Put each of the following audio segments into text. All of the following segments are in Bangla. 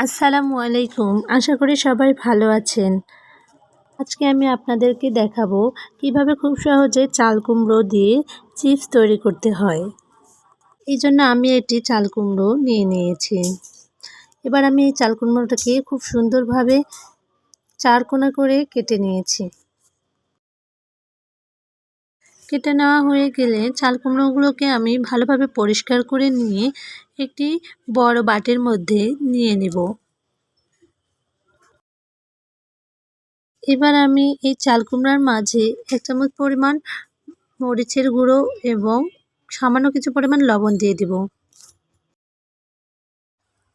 আসসালামু আলাইকুম। আশা করি সবাই ভালো আছেন। আজকে আমি আপনাদেরকে দেখাবো কীভাবে খুব সহজে চাল কুমড়ো দিয়ে চিপস তৈরি করতে হয়। এই জন্য আমি এটি চাল কুমড়ো নিয়ে নিয়েছি। এবার আমি এই চাল কুমড়োটাকে খুব সুন্দরভাবে চার কোনা করে কেটে নিয়েছি। কেটে নেওয়া হয়ে গেলে চাল কুমড়োগুলোকে আমি ভালোভাবে পরিষ্কার করে নিয়ে একটি বড় বাটির মধ্যে নিয়ে নেব। এবার আমি এই চাল কুমড়ার মাঝে এক চামচ পরিমাণ মরিচের গুঁড়ো এবং সামান্য কিছু পরিমাণ লবণ দিয়ে দিব।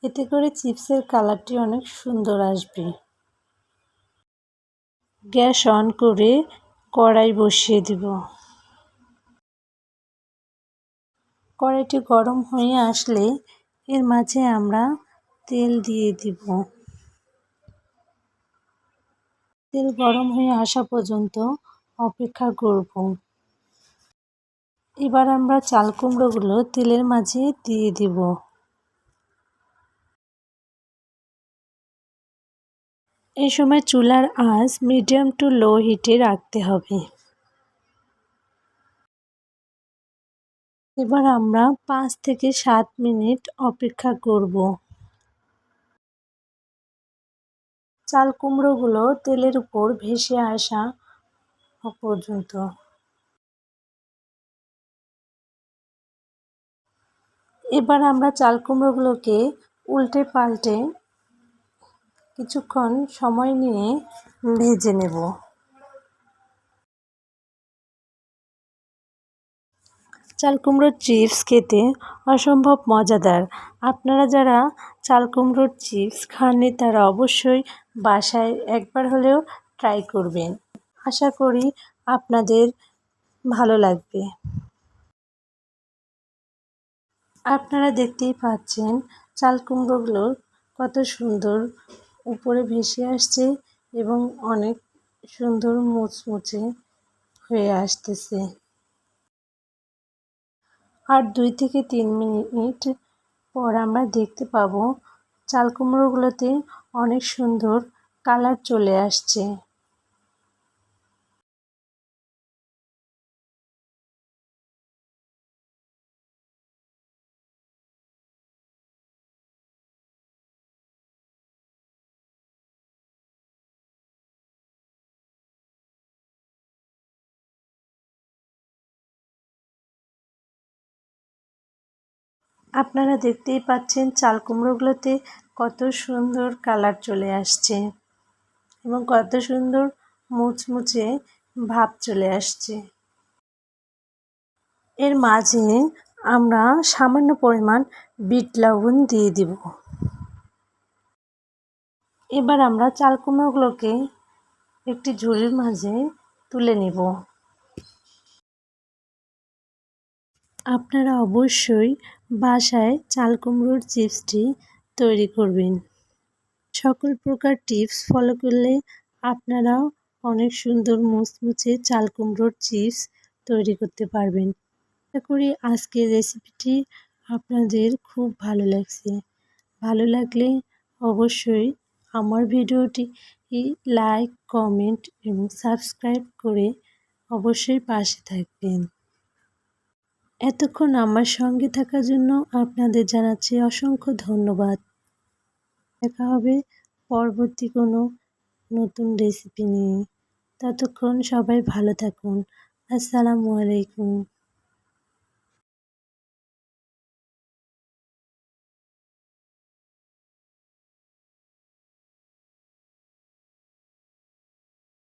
এতে করে চিপসের কালারটি অনেক সুন্দর আসবে। গ্যাস অন করে কড়াই বসিয়ে দিব। কড়াইটি গরম হয়ে আসলে এর মাঝে আমরা তেল দিয়ে দিব। তেল গরম হয়ে আসা পর্যন্ত অপেক্ষা করব। এবার আমরা চাল কুমড়োগুলো তেলের মাঝে দিয়ে দিব। এই সময় চুলার আঁচ মিডিয়াম টু লো হিটে রাখতে হবে। এবার আমরা পাঁচ থেকে সাত মিনিট অপেক্ষা করব। চাল কুমড়োগুলো তেলের উপর ভেসে আসা পর্যন্ত। এবার আমরা চাল কুমড়োগুলোকে উল্টে পাল্টে কিছুক্ষণ সময় নিয়ে ভেজে নেব। চাল কুমড়োর চিপস খেতে অসম্ভব মজাদার। আপনারা যারা চাল কুমড়োর চিপস খাননি, তারা অবশ্যই বাসায় একবার হলেও ট্রাই করবেন। আশা করি আপনাদের ভালো লাগবে। আপনারা দেখতেই পাচ্ছেন চাল কুমড়োগুলো কত সুন্দর উপরে ভেসে আসছে এবং অনেক সুন্দর মুচমুচে হয়ে আসতেছে। আর দুই থেকে তিন মিনিট পর আমরা দেখতে পাবো চাল কুমড়োগুলোতে অনেক সুন্দর কালার চলে আসছে। আপনারা দেখতেই পাচ্ছেন চাল কুমড়োগুলোতে কত সুন্দর কালার চলে আসছে এবং কত সুন্দর মুচমুচে ভাব চলে আসছে। এর মাঝে আমরা সামান্য পরিমাণ বিট লবণ দিয়ে দিব। এবার আমরা চাল কুমড়োগুলোকে একটি ঝুড়ির মাঝে তুলে নেব। আপনারা অবশ্যই বাসায় চাল কুমড়োর চিপসটি তৈরি করবেন। সকল প্রকার টিপস ফলো করলে আপনারাও অনেক সুন্দর মুচমুচে চাল কুমড়োর চিপস তৈরি করতে পারবেন। আশা করি আজকের রেসিপিটি আপনাদের খুব ভালো লাগছে। ভালো লাগলে অবশ্যই আমার ভিডিওটি লাইক, কমেন্ট এবং সাবস্ক্রাইব করে অবশ্যই পাশে থাকবেন। এতক্ষণ আমার সঙ্গে থাকার জন্য আপনাদের জানাচ্ছি অসংখ্য ধন্যবাদ। দেখা হবে পরবর্তী কোনো নতুন রেসিপি নিয়ে। ততক্ষণ সবাই ভালো থাকুন। আসসালামু আলাইকুম।